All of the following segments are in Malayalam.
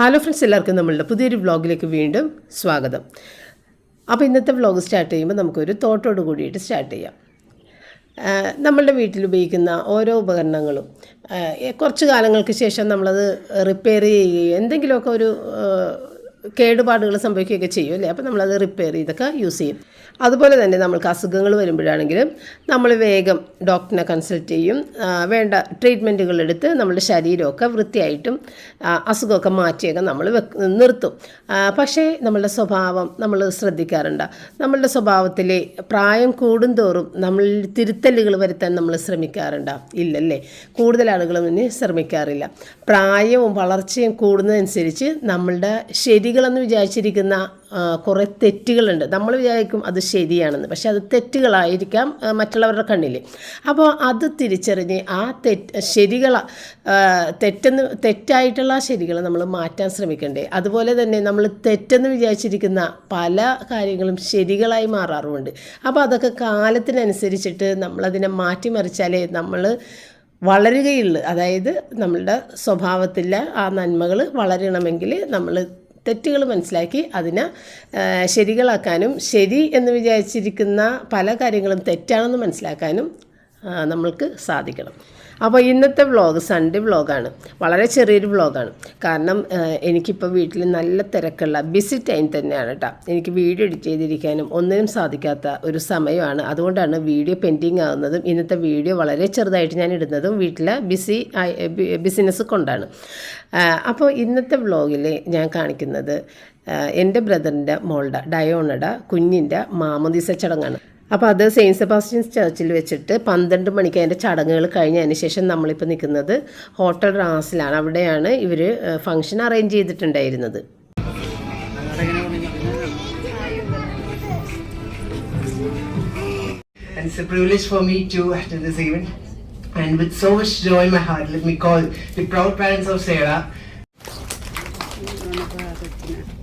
ഹലോ ഫ്രണ്ട്സ് എല്ലാവർക്കും നമ്മളുടെ പുതിയൊരു വ്ളോഗിലേക്ക് വീണ്ടും സ്വാഗതം. അപ്പോൾ ഇന്നത്തെ വ്ളോഗ് സ്റ്റാർട്ട് ചെയ്യുമ്പോൾ നമുക്കൊരു തോട്ടോട് കൂടിയിട്ട് സ്റ്റാർട്ട് ചെയ്യാം. നമ്മളുടെ വീട്ടിൽ ഉപയോഗിക്കുന്ന ഓരോ ഉപകരണങ്ങളും കുറച്ച് കാലങ്ങൾക്ക് ശേഷം നമ്മളത് റിപ്പയർ ചെയ്യുകയും എന്തെങ്കിലുമൊക്കെ ഒരു കേടുപാടുകൾ സംഭവിക്കുകയൊക്കെ ചെയ്യും അല്ലേ? അപ്പോൾ നമ്മളത് റിപ്പയർ ചെയ്തൊക്കെ യൂസ് ചെയ്യും. അതുപോലെ തന്നെ നമ്മൾക്ക് അസുഖങ്ങൾ വരുമ്പോഴാണെങ്കിലും നമ്മൾ വേഗം ഡോക്ടറിനെ കൺസൾട്ട് ചെയ്യും. വേണ്ട ട്രീറ്റ്മെന്റുകൾ എടുത്ത് നമ്മുടെ ശരീരമൊക്കെ വൃത്തിയായിട്ടും അസുഖമൊക്കെ മാറ്റിയൊക്കെ നമ്മൾ നിർത്തും. പക്ഷേ നമ്മളുടെ സ്വഭാവം നമ്മൾ ശ്രദ്ധിക്കാറുണ്ട്. നമ്മളുടെ സ്വഭാവത്തിലെ പ്രായം കൂടുന്തോറും നമ്മൾ തിരുത്തലുകൾ വരുത്താൻ നമ്മൾ ശ്രമിക്കാറുണ്ട്. ഇല്ലല്ലേ? കൂടുതൽ ആളുകളും ഇനി ശ്രമിക്കാറില്ല. പ്രായവും വളർച്ചയും കൂടുന്നതനുസരിച്ച് നമ്മളുടെ ശരികളെന്ന് വിചാരിച്ചിരിക്കുന്ന കുറേ തെറ്റുകളുണ്ട്. നമ്മൾ വിചാരിക്കും അത് ശരിയാണെന്ന്. പക്ഷെ അത് തെറ്റുകളായിരിക്കാം മറ്റുള്ളവരുടെ കണ്ണിൽ അപ്പോൾ അത് തിരിച്ചറിഞ്ഞ് ആ തെറ്റ് ശരികൾ തെറ്റെന്ന് തെറ്റായിട്ടുള്ള ശരികൾ നമ്മൾ മാറ്റാൻ ശ്രമിക്കണ്ടേ. അതുപോലെ തന്നെ നമ്മൾ തെറ്റെന്ന് വിചാരിച്ചിരിക്കുന്ന പല കാര്യങ്ങളും ശരികളായി മാറാറുമുണ്ട്. അപ്പോൾ അതൊക്കെ കാലത്തിനനുസരിച്ചിട്ട് നമ്മളതിനെ മാറ്റിമറിച്ചാലേ നമ്മൾ വളരുകയുള്ളു. അതായത് നമ്മളുടെ സ്വഭാവത്തിലെ ആ നന്മകൾ വളരണമെങ്കിൽ നമ്മൾ തെറ്റുകൾ മനസ്സിലാക്കി അതിനെ ശരികളാക്കാനും ശരി എന്ന് വിചാരിച്ചിരിക്കുന്ന പല കാര്യങ്ങളും തെറ്റാണെന്ന് മനസ്സിലാക്കാനും നമ്മൾക്ക് സാധിക്കണം. അപ്പോൾ ഇന്നത്തെ വ്ളോഗ് സൺഡേ വ്ളോഗാണ് വളരെ ചെറിയൊരു വ്ളോഗാണ് കാരണം എനിക്കിപ്പോൾ വീട്ടിൽ നല്ല തിരക്കുള്ള ബിസി ടൈം തന്നെയാണ് കേട്ടോ എനിക്ക് വീഡിയോ എഡിറ്റ് ചെയ്തിരിക്കാനും ഒന്നിനും സാധിക്കാത്ത ഒരു സമയമാണ്. അതുകൊണ്ടാണ് വീഡിയോ പെൻഡിങ് ആകുന്നതും ഇന്നത്തെ വീഡിയോ വളരെ ചെറുതായിട്ട് ഞാൻ ഇടുന്നതും വീട്ടിലെ ബിസി ബിസിനസ് കൊണ്ടാണ്. അപ്പോൾ ഇന്നത്തെ വ്ളോഗിൽ ഞാൻ കാണിക്കുന്നത് എന്റെ ബ്രദറിന്റെ മോളുടെ ഡയോണയുടെ കുഞ്ഞിന്റെ മാമോദിസ ചടങ്ങാണ്. അപ്പോൾ അത് സെയിന്റ് സെബാസ്റ്റ്യൻസ് ചർച്ചിൽ വെച്ചിട്ട് പന്ത്രണ്ട് മണിക്ക് അതിന്റെ ചടങ്ങുകൾ കഴിഞ്ഞതിന് ശേഷം നമ്മളിപ്പോൾ നിൽക്കുന്നത് ഹോട്ടൽ റാസിലാണ് അവിടെയാണ് ഇവർ ഫംഗ്ഷൻ അറേഞ്ച് ചെയ്തിട്ടുണ്ടായിരുന്നത് And it's a privilege for me to attend this event. And with so much joy in my heart, let me call the proud parents of Sarah.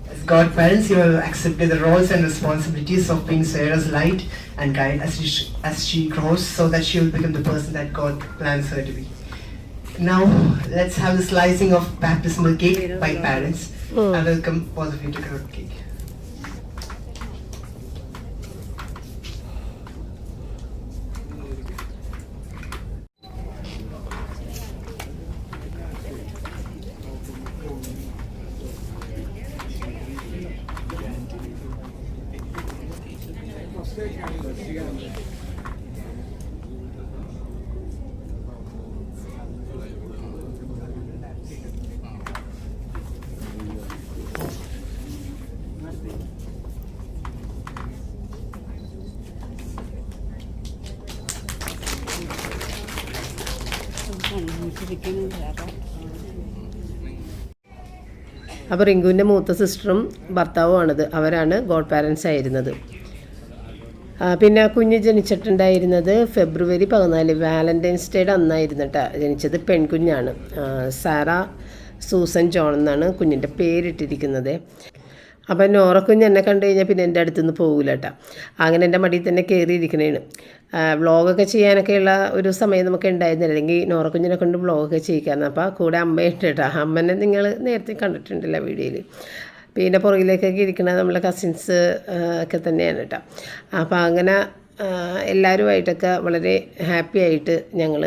As godparents, you have accepted the roles and responsibilities of being Sarah's light and guide as she, as she grows so that she will become the person that God plans her to be. Now, let's have the slicing of baptismal cake by parents. Hmm. I welcome all of you to cake. അപ്പോൾ റിങ്കുവിന്റെ മൂത്ത സിസ്റ്ററും ഭർത്താവുമാണിത്. അവരാണ് ഗോഡ് പാരൻസ് ആയിരുന്നത്. പിന്നെ കുഞ്ഞ് ജനിച്ചിട്ടുണ്ടായിരുന്നത് ഫെബ്രുവരി പതിനാല് വാലന്റൈൻസ് ഡേയുടെ അന്നായിരുന്നു കേട്ടോ ജനിച്ചത്. പെൺകുഞ്ഞാണ്. സാറ സൂസൻ ജോൺ എന്നാണ് കുഞ്ഞിന്റെ പേരിട്ടിരിക്കുന്നത്. അപ്പം നോറക്കുഞ്ഞ് എന്നെ കണ്ടു കഴിഞ്ഞാൽ പിന്നെ എന്റെ അടുത്തുനിന്ന് പോകില്ല കേട്ടോ അങ്ങനെ എന്റെ മടിയിൽ തന്നെ കയറിയിരിക്കണേണ് വ്ളോഗൊക്കെ ചെയ്യാനൊക്കെയുള്ള ഒരു സമയം നമുക്ക് ഉണ്ടായിരുന്നില്ല. അല്ലെങ്കിൽ നോറക്കുഞ്ഞിനെ കൊണ്ട് വ്ളോഗൊക്കെ ചെയ്യിക്കാമെന്ന് അപ്പോൾ കൂടെ അമ്മയുണ്ട് കേട്ടോ അമ്മനെ നിങ്ങൾ നേരത്തെ കണ്ടിട്ടുണ്ടല്ലോ വീഡിയോയിൽ പിന്നെ പുറകിലേക്കൊക്കെ ഇരിക്കുന്നത് നമ്മളെ കസിൻസ് ഒക്കെ തന്നെയാണ് കേട്ടോ. അപ്പോൾ അങ്ങനെ എല്ലാവരുമായിട്ടൊക്കെ വളരെ ഹാപ്പി ആയിട്ട് ഞങ്ങൾ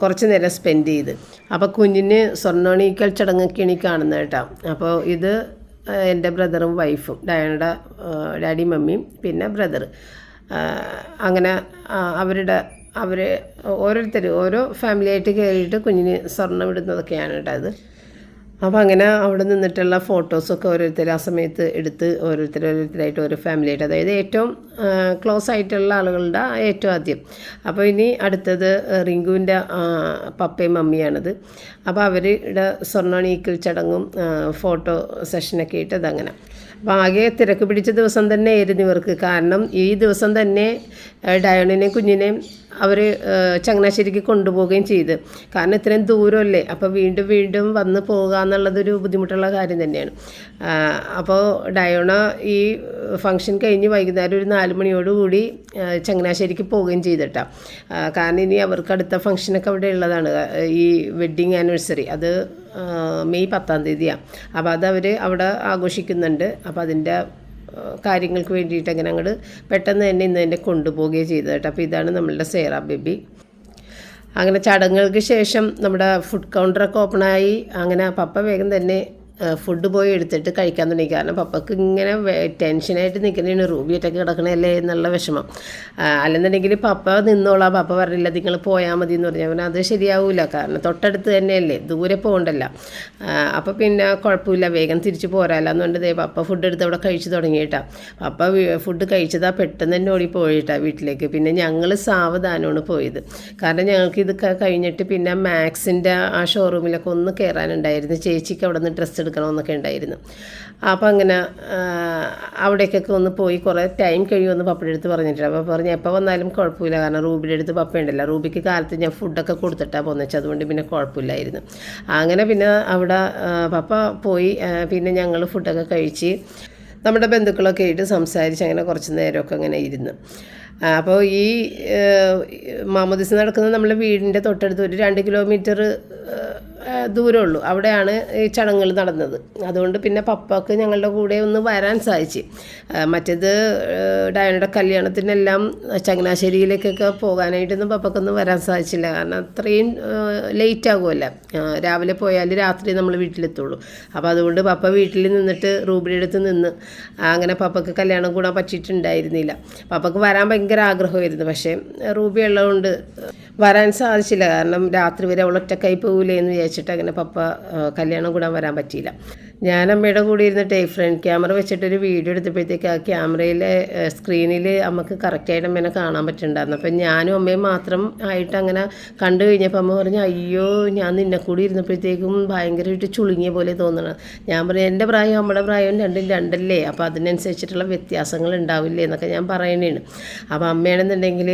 കുറച്ച് നേരം സ്പെൻഡ് ചെയ്ത്. അപ്പോൾ കുഞ്ഞിന് സ്വർണോണീക്കൽ ചടങ്ങൊക്കെയാണ് ഈ കാണുന്നത് കേട്ടോ. അപ്പോൾ ഇത് എന്റെ ബ്രദറും വൈഫും ഡയാനയുടെ ഡാഡി മമ്മിയും പിന്നെ ബ്രദർ അങ്ങനെ അവരുടെ അവർ ഓരോരുത്തർ ഓരോ ഫാമിലിയായിട്ട് കയറിയിട്ട് കുഞ്ഞിന് സ്വർണം ഇടുന്നതൊക്കെയാണ് കേട്ടോ അത് അപ്പോൾ അങ്ങനെ അവിടെ നിന്നിട്ടുള്ള ഫോട്ടോസൊക്കെ ഓരോരുത്തർ ആ സമയത്ത് എടുത്ത് ഓരോരുത്തർ ഓരോരുത്തരായിട്ട് ഓരോ ഫാമിലിയായിട്ട് അതായത് ഏറ്റവും ക്ലോസ് ആയിട്ടുള്ള ആളുകളുടെ ഏറ്റവും ആദ്യം. അപ്പോൾ ഇനി അടുത്തത് റിങ്കുവിന്റെ പപ്പയും മമ്മിയാണത്. അപ്പോൾ അവരുടെ സ്വർണണീക്കൽ ചടങ്ങും ഫോട്ടോ സെഷനൊക്കെ ആയിട്ട് അതങ്ങനെ ആകെ തിരക്ക് പിടിച്ച ദിവസം തന്നെ ആയിരുന്നു ഇവർക്ക്. കാരണം ഈ ദിവസം തന്നെ ഡയോണിനെയും കുഞ്ഞിനെയും അവർ ചങ്ങനാശ്ശേരിക്ക് കൊണ്ടുപോവുകയും ചെയ്ത്. കാരണം ഇത്രയും ദൂരമല്ലേ? അപ്പോൾ വീണ്ടും വീണ്ടും വന്ന് പോകുക എന്നുള്ളതൊരു ബുദ്ധിമുട്ടുള്ള കാര്യം തന്നെയാണ്. അപ്പോൾ ഡയോണ ഈ ഫംഗ്ഷൻ കഴിഞ്ഞ് വൈകുന്നേരം ഒരു നാല് മണിയോടുകൂടി ചങ്ങനാശ്ശേരിക്ക് പോവുകയും ചെയ്തിട്ടാണ് കാരണം ഇനി അവർക്ക് അടുത്ത ഫംഗ്ഷനൊക്കെ അവിടെ ഉള്ളതാണ്. ഈ വെഡ്ഡിങ് ആനിവേഴ്സറി. അത് മെയ് പത്താം തീയതിയാണ് അപ്പോൾ അതവർ അവിടെ ആഘോഷിക്കുന്നുണ്ട്. അപ്പോൾ അതിന്റെ കാര്യങ്ങൾക്ക് വേണ്ടിയിട്ട് അങ്ങനെ അങ്ങോട്ട് പെട്ടെന്ന് തന്നെ ഇന്ന് തന്നെ കൊണ്ടുപോവുകയും ചെയ്തത് കേട്ടോ. അപ്പോൾ ഇതാണ് നമ്മളുടെ സേറ ബേബി. അങ്ങനെ ചടങ്ങുകൾക്ക് ശേഷം നമ്മുടെ ഫുഡ് കൗണ്ടറൊക്കെ ഓപ്പണായി. അങ്ങനെ പപ്പ വേഗം തന്നെ ഫുഡ് പോയി എടുത്തിട്ട് കഴിക്കാൻ തുടങ്ങി. കാരണം പപ്പക്ക് ഇങ്ങനെ ടെൻഷനായിട്ട് ടെൻഷനായിട്ട് റൂബി റൂബിയായിട്ടൊക്കെ കിടക്കണല്ലേ എന്നുള്ള വിഷമം. അല്ലെന്നുണ്ടെങ്കിൽ പപ്പ നിന്നോളാം. പപ്പ പറഞ്ഞില്ല നിങ്ങൾ പോയാൽ മതി എന്ന് പറഞ്ഞു അവൻ അത് ശരിയാവില്ല കാരണം തൊട്ടടുത്ത് തന്നെയല്ലേ. ദൂരെ പോകണ്ടല്ല. അപ്പോൾ പിന്നെ കുഴപ്പമില്ല. വേഗം തിരിച്ച് പോരാല്ലോ ദേ പപ്പ ഫുഡ് എടുത്ത് അവിടെ കഴിച്ചു തുടങ്ങിയിട്ടാ. പപ്പ ഫുഡ് കഴിച്ചതാ പെട്ടെന്ന് തന്നെ ഓടി പോയിട്ടാ വീട്ടിലേക്ക്. പിന്നെ ഞങ്ങൾ സാവധാനമാണ് പോയത്. കാരണം ഞങ്ങൾക്ക് ഇത് കഴിഞ്ഞിട്ട് പിന്നെ മാക്സിന്റെ ആ ഷോറൂമിലൊക്കെ ഒന്ന് കയറാനുണ്ടായിരുന്നു ചേച്ചിക്ക് അവിടെ നിന്ന് ഡ്രസ്സ് എടുക്കണമെന്നൊക്കെ ഉണ്ടായിരുന്നു. അപ്പോൾ അങ്ങനെ അവിടേക്കൊക്കെ ഒന്ന് പോയി കുറേ ടൈം കഴിയുമെന്ന് പപ്പയുടെ അടുത്ത് പറഞ്ഞിട്ടുണ്ട്. അപ്പോൾ പറഞ്ഞു എപ്പോൾ വന്നാലും കുഴപ്പമില്ല കാരണം റൂബിയുടെ അടുത്ത് പപ്പ ഉണ്ടല്ലോ റൂബിക്ക് കാലത്ത് ഞാൻ ഫുഡൊക്കെ കൊടുത്തിട്ടാണ് പോകുന്നത് അതുകൊണ്ട് പിന്നെ കുഴപ്പമില്ലായിരുന്നു അങ്ങനെ പിന്നെ അവിടെ പപ്പ പോയി പിന്നെ ഞങ്ങൾ ഫുഡൊക്കെ കഴിച്ച് നമ്മുടെ ബന്ധുക്കളൊക്കെ ആയിട്ട് സംസാരിച്ച് അങ്ങനെ കുറച്ച് നേരമൊക്കെ അങ്ങനെ ഇരുന്ന്. അപ്പോൾ ഈ മാമോദിസ് നടക്കുന്നത് നമ്മുടെ വീടിന്റെ തൊട്ടടുത്ത് ഒരു രണ്ട് കിലോമീറ്റർ ദൂരമുള്ളൂ. അവിടെയാണ് ഈ ചടങ്ങുകൾ നടന്നത്. അതുകൊണ്ട് പിന്നെ പപ്പക്ക് ഞങ്ങളുടെ കൂടെ ഒന്ന് വരാൻ സാധിച്ചു. മറ്റേത് ഡയനയുടെ കല്യാണത്തിനെല്ലാം ചങ്ങനാശ്ശേരിയിലേക്കൊക്കെ പോകാനായിട്ടൊന്നും പപ്പക്കൊന്നും വരാൻ സാധിച്ചില്ല. കാരണം അത്രയും ലേറ്റ് ആകുമല്ലോ രാവിലെ പോയാൽ രാത്രി നമ്മൾ വീട്ടിലെത്തുള്ളൂ. അപ്പോൾ അതുകൊണ്ട് പപ്പ വീട്ടിൽ നിന്നിട്ട് റൂബിയുടെ അടുത്ത് നിന്ന് അങ്ങനെ പപ്പക്ക് കല്യാണം കൂടാൻ പറ്റിയിട്ടുണ്ടായിരുന്നില്ല. പപ്പക്ക് വരാൻ ഭയങ്കര ആഗ്രഹമായിരുന്നു. പക്ഷേ റൂബി ഉള്ളതുകൊണ്ട് വരാൻ സാധിച്ചില്ല. കാരണം രാത്രി വരെ അവൾ ഒറ്റക്കായി പോകില്ലേ എന്ന് വിചാരിച്ചിട്ട് അങ്ങനെ പപ്പ കല്യാണം കൂടാൻ വരാൻ പറ്റിയില്ല. ഞാൻ അമ്മയുടെ കൂടെ ഇരുന്നിട്ടേ ഫ്രണ്ട് ക്യാമറ വെച്ചിട്ടൊരു വീഡിയോ എടുത്തപ്പോഴത്തേക്ക് ആ ക്യാമറയിലെ സ്ക്രീനിൽ നമുക്ക് കറക്റ്റായിട്ട് അമ്മേനെ കാണാൻ പറ്റുന്നുണ്ടായിരുന്നു അപ്പം ഞാനും അമ്മയും മാത്രം ആയിട്ട് അങ്ങനെ കണ്ടു കഴിഞ്ഞപ്പോൾ അമ്മ പറഞ്ഞു അയ്യോ ഞാൻ നിന്നെ കൂടി ഇരുന്നപ്പോഴത്തേക്കും ഭയങ്കരമായിട്ട് ചുളുങ്ങിയ പോലെ തോന്നണം. ഞാൻ പറഞ്ഞു എന്റെ പ്രായം അമ്മയുടെ പ്രായവും രണ്ടും രണ്ടല്ലേ? അപ്പോൾ അതിനനുസരിച്ചിട്ടുള്ള വ്യത്യാസങ്ങൾ ഉണ്ടാവില്ലേ? എന്നൊക്കെ ഞാൻ പറയണേണ്. അപ്പോൾ അമ്മയാണെന്നുണ്ടെങ്കിൽ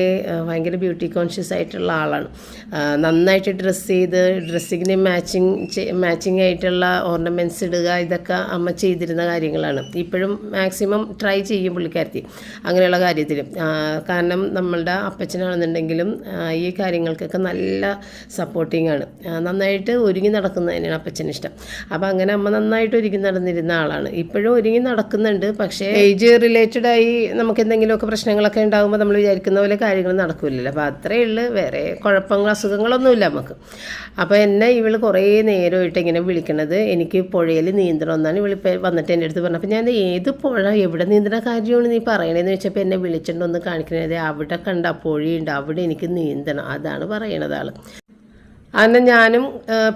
ഭയങ്കര ബ്യൂട്ടി കോൺഷ്യസ് ആയിട്ടുള്ള ആളാണ്. നന്നായിട്ട് ഡ്രസ്സ് ചെയ്ത് ഡ്രസ്സിങ്ങിന് മാച്ചിങ് മാച്ചിങ് ആയിട്ടുള്ള ഓർണമെന്റ്സ് ഇടുക ഇതൊക്കെ അമ്മ ചെയ്തിരുന്ന കാര്യങ്ങളാണ്. ഇപ്പോഴും മാക്സിമം ട്രൈ ചെയ്യും പുള്ളിക്കാരത്തി അങ്ങനെയുള്ള കാര്യത്തിൽ കാരണം നമ്മളുടെ അപ്പച്ചനാണെന്നുണ്ടെങ്കിലും ഈ കാര്യങ്ങൾക്കൊക്കെ നല്ല സപ്പോർട്ടിങ് ആണ്. നന്നായിട്ട് ഒരുങ്ങി നടക്കുന്നതിനാണ് അപ്പച്ചന് ഇഷ്ടം. അപ്പോൾ അങ്ങനെ അമ്മ നന്നായിട്ട് ഒരുങ്ങി നടന്നിരുന്ന ആളാണ്. ഇപ്പോഴും ഒരുങ്ങി നടക്കുന്നുണ്ട്. പക്ഷേ ഏജ് റിലേറ്റഡ് ആയി നമുക്ക് എന്തെങ്കിലുമൊക്കെ പ്രശ്നങ്ങളൊക്കെ ഉണ്ടാകുമ്പോൾ നമ്മൾ വിചാരിക്കുന്ന പോലെ കാര്യങ്ങൾ നടക്കില്ലല്ലോ അപ്പോൾ അത്രയേ ഉള്ളൂ. വേറെ കുഴപ്പങ്ങൾ അസുഖങ്ങളൊന്നുമില്ല നമുക്ക്. അപ്പോൾ എന്നെ ഇവൾ കുറേ നേരമായിട്ട് ഇങ്ങനെ വിളിക്കണത്. എനിക്ക് പുഴയിൽ നീന്തണം എന്നാണ് ഇവൾ ഇപ്പോൾ വന്നിട്ട് എന്റെ അടുത്ത് പറഞ്ഞത്. അപ്പം ഞാൻ ഏത് പുഴ എവിടെ നീന്തണ കാര്യമാണ് നീ പറയണതെന്ന് വെച്ചപ്പോൾ എന്നെ വിളിച്ചിട്ടുണ്ടോ ഒന്ന് കാണിക്കണത് അവിടെ കണ്ട പുഴയുണ്ട് അവിടെ എനിക്ക് നീന്തണം അതാണ് പറയണത് അന്ന് ഞാനും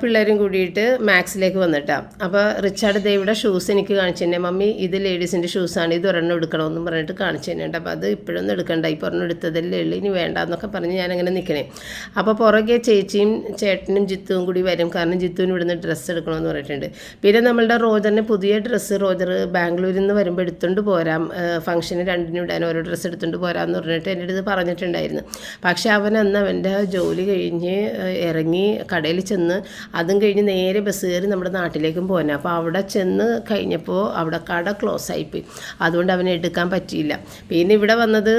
പിള്ളേരും കൂടിയിട്ട് മാക്സിലേക്ക് വന്നിട്ടാണ് അപ്പോൾ റിച്ചാർഡ് ദേവിയുടെ ഷൂസ് എനിക്ക് കാണിച്ചു തന്നെ. മമ്മി ഇത് ലേഡീസിന്റെ ഷൂസാണ് ഇത് ഒരെണ്ണം എടുക്കണമെന്നും പറഞ്ഞിട്ട് കാണിച്ചു തന്നെയുണ്ട് അപ്പോൾ അത് ഇപ്പോഴൊന്നും എടുക്കണ്ട. ഇപ്പോൾ ഒരെണ്ണം എടുത്തതല്ലേ ഉള്ളൂ. ഇനി വേണ്ട എന്നൊക്കെ പറഞ്ഞ് ഞാനങ്ങനെ നിൽക്കണേ അപ്പോൾ പുറകെ ചേച്ചിയും ചേട്ടനും ജിത്തുവും കൂടി വരും. കാരണം ജിത്തുവിന് ഇവിടുന്ന് ഡ്രസ്സ് എടുക്കണമെന്ന് പറഞ്ഞിട്ടുണ്ട്. പിന്നെ നമ്മളുടെ റോജറിന് പുതിയ ഡ്രസ്സ് റോജർ ബാംഗ്ലൂരിൽ നിന്ന് വരുമ്പോൾ എടുത്തുകൊണ്ട് പോരാം. ഫംഗ്ഷന് രണ്ടിനും ഇടാൻ ഓരോ ഡ്രസ്സ് എടുത്തുകൊണ്ട് പോരാമെന്ന് പറഞ്ഞിട്ട് എന്റെ അടുത്ത് പറഞ്ഞിട്ടുണ്ടായിരുന്നു. പക്ഷേ അവൻ അന്ന് അവന്റെ ജോലി കഴിഞ്ഞ് ഇറങ്ങി കടയിൽ ചെന്ന് അതും കഴിഞ്ഞ് നേരെ ബസ് കയറി നമ്മുടെ നാട്ടിലേക്കും പോകാൻ അപ്പോൾ അവിടെ ചെന്ന് കഴിഞ്ഞപ്പോൾ അവിടെ കട ക്ലോസ് ആയിപ്പോയി അതുകൊണ്ട് അവനെ എടുക്കാൻ പറ്റിയില്ല. പിന്നെ ഇവിടെ വന്നത്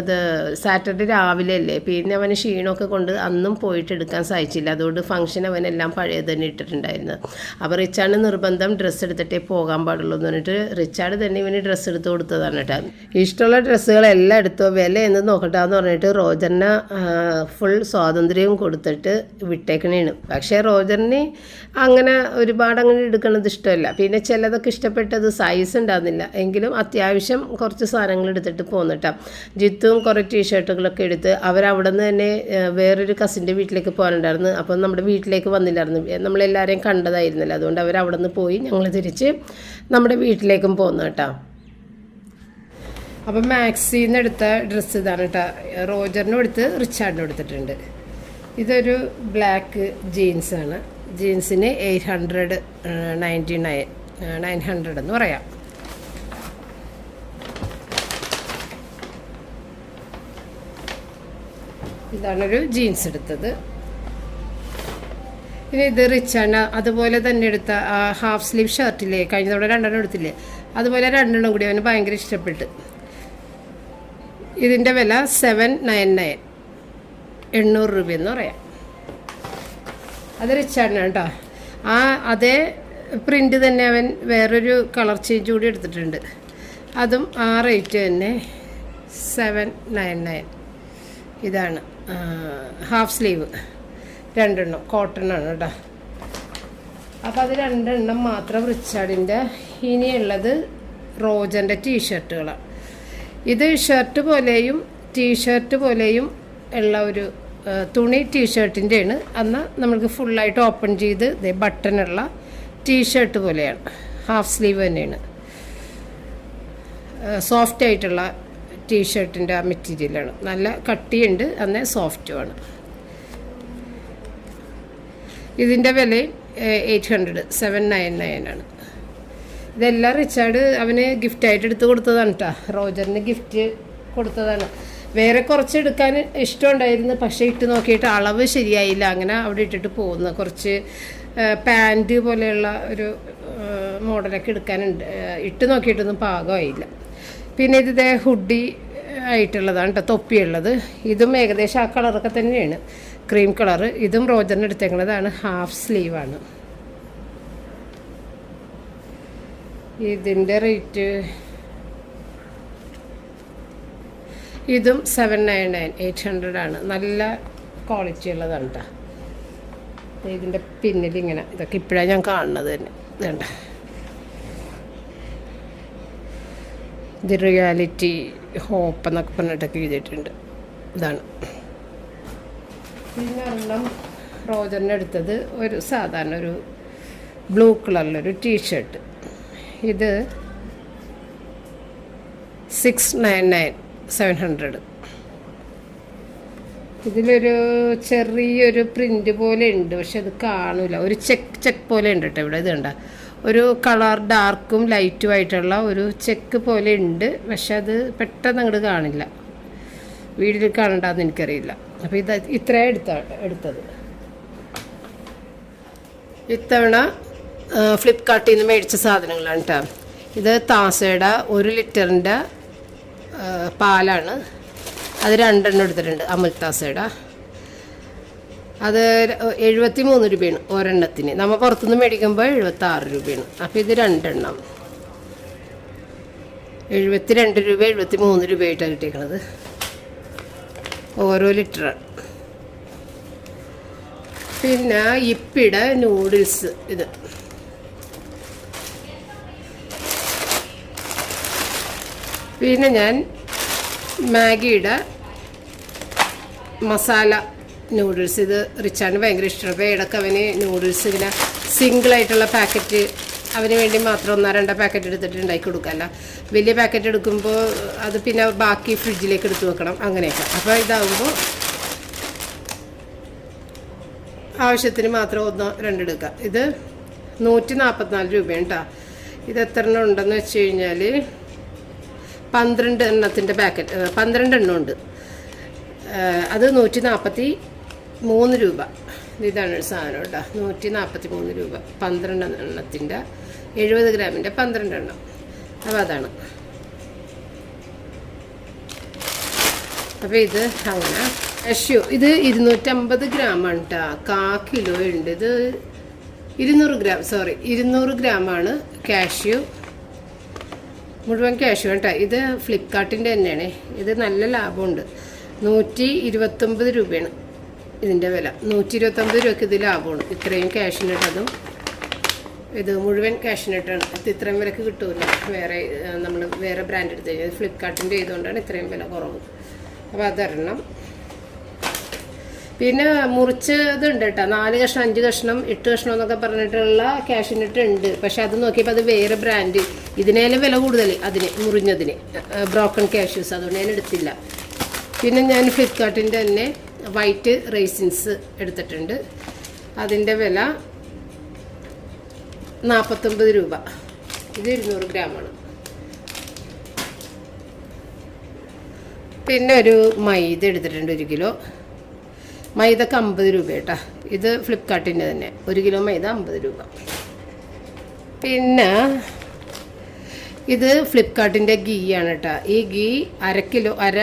ഇത് സാറ്റർഡേ രാവിലെ അല്ലേ? പിന്നെ അവന് ക്ഷീണമൊക്കെ കൊണ്ട് അന്നും പോയിട്ട് എടുക്കാൻ സാധിച്ചില്ല. അതുകൊണ്ട് ഫംഗ്ഷൻ അവനെല്ലാം പഴയത് തന്നെ ഇട്ടിട്ടുണ്ടായിരുന്നത് അപ്പോൾ റിച്ചാർഡ് നിർബന്ധം ഡ്രസ്സ് എടുത്തിട്ടേ പോകാൻ പാടുള്ളൂ എന്ന് പറഞ്ഞിട്ട് റിച്ചാർഡ് തന്നെ ഇവന് ഡ്രസ്സ് എടുത്ത് കൊടുത്തതാണ് കേട്ടോ. ഇഷ്ടമുള്ള ഡ്രസ്സുകളെല്ലാം എടുത്തോ വില എന്ന് നോക്കട്ടെ എന്ന് പറഞ്ഞിട്ട് റോജറിന് ഫുൾ സ്വാതന്ത്ര്യവും കൊടുത്തിട്ട് വിട്ടേക്കണേണ്. പക്ഷേ റോജറിന് അങ്ങനെ ഒരുപാട് അങ്ങനെ എടുക്കണത് ഇഷ്ടമല്ല. പിന്നെ ചിലതൊക്കെ ഇഷ്ടപ്പെട്ടത് സൈസ് ഉണ്ടാകുന്നില്ല എങ്കിലും അത്യാവശ്യം കുറച്ച് സാധനങ്ങൾ എടുത്തിട്ട് പോന്നിട്ടാ ജിത്തും കുറേ ടീഷർട്ടുകളൊക്കെ എടുത്ത് അവരവിടെ നിന്ന് തന്നെ വേറൊരു കസിന്റെ വീട്ടിലേക്ക് പോകാനുണ്ടായിരുന്നു. അപ്പം നമ്മുടെ വീട്ടിലേക്ക് വന്നില്ലായിരുന്നു. നമ്മളെല്ലാവരെയും കണ്ടതായിരുന്നില്ല. അതുകൊണ്ട് അവർ അവിടെ നിന്ന് പോയി ഞങ്ങൾ തിരിച്ച് നമ്മുടെ വീട്ടിലേക്കും പോന്നു കേട്ടോ അപ്പം മാക്സിന്ന് എടുത്ത ഡ്രസ്സ് ഇതാണ് കേട്ടോ റോജറിനും എടുത്ത് റിച്ചാർഡിനും എടുത്തിട്ടുണ്ട് ഇതൊരു ബ്ലാക്ക് ജീൻസാണ് ജീൻസിന് eight hundred ninety nine nine hundred എന്ന് പറയാം. ഇതാണൊരു ജീൻസ് എടുത്തത്. ഇനി ഇത് റിച്ചാണ് അതുപോലെ തന്നെ എടുത്ത ആ ഹാഫ് സ്ലീവ് ഷർട്ടില്ലേ കഴിഞ്ഞ തവണ രണ്ടെണ്ണം എടുത്തില്ലേ? അതുപോലെ രണ്ടെണ്ണം കൂടി അവന് ഭയങ്കര ഇഷ്ടപ്പെട്ട്. ഇതിന്റെ വില സെവൻ നയൻ നയൻ എണ്ണൂറ് രൂപയെന്ന് പറയാം. അത് റിച്ചാണ് കേട്ടോ. ആ അതേ പ്രിന്റ് തന്നെ അവൻ വേറൊരു കളർ ചേഞ്ച് കൂടി എടുത്തിട്ടുണ്ട്. അതും ആ റേറ്റ് തന്നെ സെവൻ നയൻ നയൻ ഇതാണ് ഹാഫ് സ്ലീവ് രണ്ടെണ്ണം കോട്ടൺ ആണ് കേട്ടോ. അപ്പോൾ അത് രണ്ടെണ്ണം മാത്രം റിച്ചാർഡിന്റെ ഇനിയുള്ളത് റോജന്റെ ടീഷർട്ടുകളാണ് ഇത് ഷർട്ട് പോലെയും ടീഷർട്ട് പോലെയും ഉള്ള ഒരു തുണി ടീഷർട്ടിന്റെയാണ്. എന്നാൽ നമ്മൾക്ക് ഫുള്ളായിട്ട് ഓപ്പൺ ചെയ്ത് ദേ ബട്ടണുള്ള ടീഷർട്ട് പോലെയാണ്. ഹാഫ് സ്ലീവ് തന്നെയാണ്. സോഫ്റ്റ് ആയിട്ടുള്ള ടീഷർട്ടിന്റെ ആ മെറ്റീരിയലാണ്. നല്ല കട്ടിയുണ്ട് അന്നേ സോഫ്റ്റുമാണ് ഇതിന്റെ വില എയ്റ്റ് ഹൺഡ്രഡ് സെവൻ നയൻ ആണ്. ഇതെല്ലാം റിച്ചാർഡ് അവന് ഗിഫ്റ്റായിട്ട് എടുത്ത് കൊടുത്തതാണ് കേട്ടോ റോജറിന് ഗിഫ്റ്റ് കൊടുത്തതാണ്. വേറെ കുറച്ച് എടുക്കാൻ ഇഷ്ടമുണ്ടായിരുന്നു പക്ഷേ ഇട്ട് നോക്കിയിട്ട് അളവ് ശരിയായില്ല. അങ്ങനെ അവിടെ ഇട്ടിട്ട് പോകുന്നു. കുറച്ച് പാന്റ് പോലെയുള്ള ഒരു മോഡലൊക്കെ എടുക്കാനുണ്ട്. ഇട്ട് നോക്കിയിട്ടൊന്നും പാകമായില്ല. പിന്നെ ഇത് ഇതേ ഹുഡി ആയിട്ടുള്ളതാണ് കേട്ടോ തൊപ്പിയുള്ളത്. ഇതും ഏകദേശം ആ കളറൊക്കെ തന്നെയാണ്. Cream colour. ഇതും റോജറിന് എടുത്തേക്കുന്നതാണ് ഹാഫ് സ്ലീവാണ്. ഇതിന്റെ റേറ്റ് ഇതും seven nine nine eight hundred ആണ്. നല്ല ക്വാളിറ്റി ഉള്ളതാണ് കേട്ടോ ഇതിന്റെ പിന്നിൽ ഇങ്ങനെ ഇതൊക്കെ ഇപ്പോഴാണ് ഞാൻ കാണുന്നത് തന്നെ. ഇതുണ്ട് ഇത് റിയാലിറ്റി ഹോപ്പ് എന്നൊക്കെ പറഞ്ഞിട്ടൊക്കെ എഴുതിയിട്ടുണ്ട്. ഇതാണ്. പിന്നെ ഒരെണ്ണം റോജറിന് എടുത്തത് ഒരു സാധാരണ ഒരു ബ്ലൂ കളറിലൊരു ടീഷർട്ട് ഇത് six nine nine seven hundred. ഇതിലൊരു ചെറിയൊരു പ്രിന്റ് പോലെ ഉണ്ട് പക്ഷെ അത് കാണില്ല ഒരു ചെക്ക് ചെക്ക് പോലെ ഉണ്ട് കേട്ടോ ഇവിടെ. ഇത് കണ്ട. ഒരു കളർ ഡാർക്കും ലൈറ്റും ആയിട്ടുള്ള ഒരു ചെക്ക് പോലെ ഉണ്ട് പക്ഷെ അത് പെട്ടെന്ന് അങ്ങോട്ട് കാണില്ല. വീഡിയോയിൽ കാണണ്ടെന്ന് എനിക്കറിയില്ല. അപ്പോൾ ഇത് ഇത്രയും എടുത്ത എടുത്തത്. ഇത്തവണ ഫ്ലിപ്കാർട്ടിൽ നിന്ന് മേടിച്ച സാധനങ്ങളാണ് കേട്ടോ ഇത് താസയുടെ ഒരു ലിറ്ററിന്റെ പാലാണ്. അത് രണ്ടെണ്ണം എടുത്തിട്ടുണ്ട് അമൃത്താസയുടെ താസയുടെ. അത് എഴുപത്തി മൂന്ന് രൂപയാണ് ഒരെണ്ണത്തിന്. നമ്മൾ പുറത്തുനിന്ന് മേടിക്കുമ്പോൾ എഴുപത്തി ആറ് രൂപയാണ്. അപ്പോൾ ഇത് രണ്ടെണ്ണം. എഴുപത്തി രണ്ട് രൂപ എഴുപത്തി മൂന്ന് രൂപയായിട്ടാണ് കിട്ടിയിരിക്കുന്നത് ഓരോ ലിറ്റർ പിന്നെ ഇപ്പിടെ നൂഡിൽസ് ഇത്. പിന്നെ ഞാൻ മാഗിയുടെ മസാല നൂഡിൽസ്. ഇത് റിച്ചാണ് ഭയങ്കര ഇഷ്ടമാണ് അപ്പോൾ ഇടയ്ക്ക് അവന് നൂഡിൽസ് ഇങ്ങനെ സിംഗിളായിട്ടുള്ള പാക്കറ്റ് അവന് വേണ്ടി മാത്രം ഒന്നോ രണ്ടോ പാക്കറ്റ് എടുത്തിട്ട് ഉണ്ടാക്കി കൊടുക്കല്ല. വലിയ പാക്കറ്റ് എടുക്കുമ്പോൾ അത് പിന്നെ ബാക്കി ഫ്രിഡ്ജിലേക്ക് എടുത്ത് വെക്കണം. അങ്ങനെയൊക്കെ. അപ്പോൾ ഇതാകുമ്പോൾ ആവശ്യത്തിന് മാത്രം ഒന്നോ രണ്ടെടുക്കുക ഇത് നൂറ്റി നാൽപ്പത്തിനാല് രൂപയാണ് കേട്ടോ ഇത് എത്ര ഉണ്ടെന്ന് വെച്ച് കഴിഞ്ഞാൽ പന്ത്രണ്ട് എണ്ണത്തിന്റെ പാക്കറ്റ് പന്ത്രണ്ട് എണ്ണം ഉണ്ട് അത് നൂറ്റി നാൽപ്പത്തി മൂന്ന് രൂപ. ഇതാണ് സാധനം കേട്ടോ. നൂറ്റി നാൽപ്പത്തി മൂന്ന് രൂപ. പന്ത്രണ്ട് എണ്ണത്തിന്റെ എഴുപത് ഗ്രാമിന്റെ പന്ത്രണ്ട് എണ്ണം. അപ്പോൾ അതാണ്. അപ്പോൾ ഇത് അങ്ങനെ. കാഷ്യൂ ഇത് ഇരുന്നൂറ്റമ്പത് ഗ്രാമാണ് കേട്ടോ. കാ കിലോ ഉണ്ട്. ഇത് ഇരുന്നൂറ് ഗ്രാം സോറി ഇരുന്നൂറ് ഗ്രാമാണ് കാഷ്യൂ മുഴുവൻ ക്യാഷ് കേട്ടോ. ഇത് ഫ്ലിപ്കാർട്ടിന്റെ തന്നെയാണ്. ഇത് നല്ല ലാഭമുണ്ട്. നൂറ്റി ഇരുപത്തൊമ്പത് രൂപയാണ് ഇതിന്റെ വില. നൂറ്റി ഇരുപത്തൊമ്പത് രൂപയ്ക്ക് ഇത് ലാഭമാണ്. ഇത്രയും ക്യാഷിനിട്ടതും ഇത് മുഴുവൻ ക്യാഷിനിട്ടാണ് ഇത് ഇത്രയും വിലക്ക് കിട്ടൂല. വേറെ നമ്മൾ വേറെ ബ്രാൻഡ് എടുത്ത് കഴിഞ്ഞാൽ ഫ്ലിപ്കാർട്ടിന്റെ ചെയ്തുകൊണ്ടാണ് ഇത്രയും വില കുറവ്. അപ്പോൾ അതൊരെണ്ണം പിന്നെ മുറിച്ച് ഇതുണ്ട് കേട്ടോ. നാല് കഷ്ണം അഞ്ച് കഷ്ണം എട്ട് കഷ്ണം എന്നൊക്കെ പറഞ്ഞിട്ടുള്ള ക്യാഷിനിട്ട് ഉണ്ട് പക്ഷെ അത് നോക്കിയപ്പോൾ അത് വേറെ ബ്രാൻഡ് ഇതിനേലും വില കൂടുതൽ അതിന് മുറിഞ്ഞതിന്. ബ്രോക്കൺ ക്യാഷ്യൂസ് അതുകൊണ്ട് ഞാൻ എടുത്തില്ല. പിന്നെ ഞാൻ ഫ്ലിപ്കാർട്ടിന്റെ തന്നെ വൈറ്റ് റേസിൻസ് എടുത്തിട്ടുണ്ട്. അതിന്റെ വില നാൽപ്പത്തൊമ്പത് രൂപ. ഇത് ഇരുന്നൂറ് ഗ്രാമാണ് പിന്നെ ഒരു മൈദ എടുത്തിട്ടുണ്ട് ഒരു കിലോ. മൈദക്ക് അമ്പത് രൂപ കേട്ടോ. ഇത് ഫ്ലിപ്കാർട്ടിന്റെ തന്നെ. ഒരു കിലോ മൈദ അമ്പത് രൂപ. പിന്നെ ഇത് ഫ്ലിപ്കാർട്ടിന്റെ ഗീ ആണ് കേട്ടോ. ഈ ഗീ അര കിലോ അര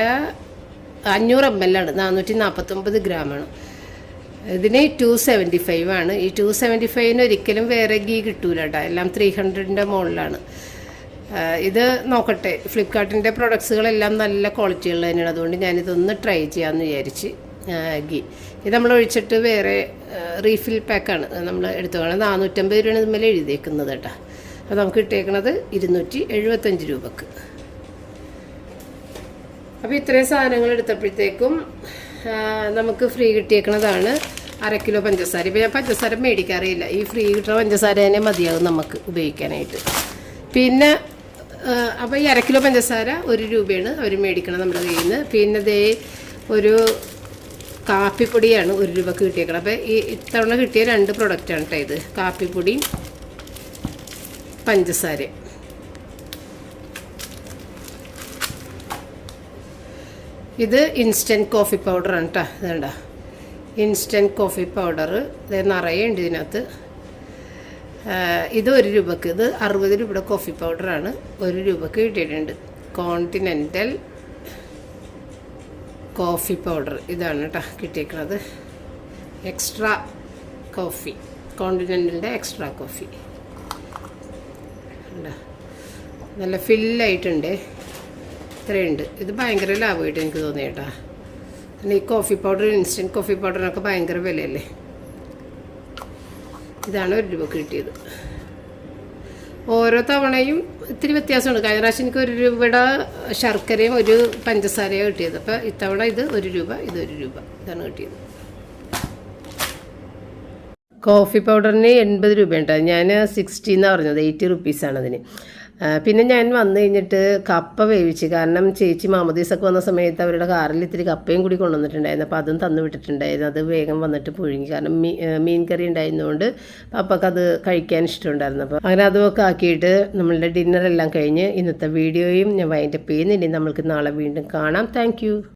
അഞ്ഞൂറ് എം എൽ ആണ്. നാനൂറ്റി നാൽപ്പത്തൊമ്പത് ഗ്രാമാണ് ഇതിന് ടു സെവന്റി ഫൈവ് ആണ്. ഈ ടു സെവന്റി ഫൈവിന് ഒരിക്കലും വേറെ ഗീ കിട്ടൂല കേട്ടോ. എല്ലാം ത്രീ ഹൺഡ്രഡിന്റെ മുകളിലാണ് ഇത് നോക്കട്ടെ. ഫ്ലിപ്കാർട്ടിന്റെ പ്രൊഡക്ട്സുകളെല്ലാം നല്ല ക്വാളിറ്റിയുള്ള തന്നെയാണ്. അതുകൊണ്ട് ഞാനിതൊന്ന് ട്രൈ ചെയ്യാമെന്ന് വിചാരിച്ച് ഗീ ഇത് നമ്മൾ ഒഴിച്ചിട്ട് വേറെ റീഫിൽ പാക്കാണ് നമ്മൾ എടുത്തുകൊണ്ട് നാനൂറ്റമ്പത് രൂപയാണ് ഇതുമേലെ എഴുതിയേക്കുന്നത് കേട്ടോ. അപ്പോൾ നമുക്ക് ഇട്ടേക്കണത് ഇരുന്നൂറ്റി എഴുപത്തഞ്ച് രൂപക്ക്. അപ്പോൾ ഇത്രയും സാധനങ്ങൾ എടുത്തപ്പോഴത്തേക്കും നമുക്ക് ഫ്രീ കിട്ടിയേക്കുന്നതാണ് അര കിലോ പഞ്ചസാര. ഇപ്പോൾ ഞാൻ പഞ്ചസാര മേടിക്കാറില്ല ഈ ഫ്രീ കിട്ടുന്ന പഞ്ചസാര തന്നെ മതിയാകും നമുക്ക് ഉപയോഗിക്കാനായിട്ട്. പിന്നെ അപ്പോൾ ഈ അര കിലോ പഞ്ചസാര ഒരു രൂപയാണ് അവർ മേടിക്കണം നമ്മുടെ കയ്യിൽ നിന്ന് പിന്നെ ദേ ഒരു കാപ്പിപ്പൊടിയാണ് ഒരു രൂപക്ക് കിട്ടിയേക്കുന്നത് അപ്പോൾ ഈ ഇത്തവണ കിട്ടിയ രണ്ട് പ്രൊഡക്റ്റാണ് കേട്ടോ ഇത്. കാപ്പിപ്പൊടിയും പഞ്ചസാരയും. ഇത് ഇൻസ്റ്റന്റ് കോഫി പൗഡറാണ് കേട്ടോ ഇതേണ്ട ഇൻസ്റ്റന്റ് കോഫി പൗഡർ ഇത് നിറയെ ഉണ്ട് ഇതിനകത്ത്. ഇത് ഒരു രൂപക്ക് ഇത് അറുപത് രൂപയുടെ കോഫി പൗഡറാണ് ഒരു രൂപക്ക് കിട്ടിയിട്ടുണ്ട്. കോണ്ടിനെന്റൽ കോഫി പൗഡർ ഇതാണ് കേട്ടോ കിട്ടിയിരിക്കുന്നത് എക്സ്ട്രാ കോഫി കോണ്ടിനെന്റലിന്റെ എക്സ്ട്രാ കോഫി? നല്ല ഫില്ലായിട്ടുണ്ട്. ഇത്രയുണ്ട്. ഇത് ഭയങ്കര ലാഭമായിട്ട് എനിക്ക് തോന്നി കേട്ടോ ഈ കോഫി പൗഡർ ഇൻസ്റ്റന്റ് കോഫി പൗഡറിനൊക്കെ ഭയങ്കര വിലയല്ലേ? ഇതാണ് ഒരു രൂപ കിട്ടിയത്. ഓരോ തവണയും ഇത്തിരി വ്യത്യാസമുണ്ട്. കഴിഞ്ഞ പ്രാവശ്യം എനിക്ക് ഒരു രൂപയുടെ ശർക്കരയും ഒരു പഞ്ചസാരയും കിട്ടിയത്. അപ്പോൾ ഇത്തവണ ഇത് ഒരു രൂപ ഇത് ഒരു രൂപ ഇതാണ് കിട്ടിയത്. കോഫി പൗഡറിന് എൺപത് രൂപയുണ്ട്. ഞാൻ സിക്സ്റ്റി എന്നാണ് പറഞ്ഞത്. എയ്റ്റി റുപ്പീസാണ് അതിന്. പിന്നെ ഞാൻ വന്നു കഴിഞ്ഞിട്ട് കപ്പ വേവിച്ച്. കാരണം ചേച്ചി മാമദീസൊക്കെ വന്ന സമയത്ത് അവരുടെ കാറിൽ ഇത്തിരി കപ്പയും കൂടി കൊണ്ടുവന്നിട്ടുണ്ടായിരുന്നു. അപ്പോൾ അതും തന്നു വിട്ടിട്ടുണ്ടായിരുന്നു. അത് വേഗം വന്നിട്ട് പുഴുങ്ങി. കാരണം മീ മീൻ കറി ഉണ്ടായിരുന്നതുകൊണ്ട് പപ്പക്ക് അത് കഴിക്കാൻ ഇഷ്ടമുണ്ടായിരുന്നു. അപ്പോൾ അങ്ങനെ അതുമൊക്കെ ആക്കിയിട്ട് നമ്മളുടെ ഡിന്നറെല്ലാം കഴിഞ്ഞ് ഇന്നത്തെ വീഡിയോയും ഞാൻ വൈൻഡപ്പ് ചെയ്യുന്നില്ല? നമ്മൾക്ക് നാളെ വീണ്ടും കാണാം. താങ്ക്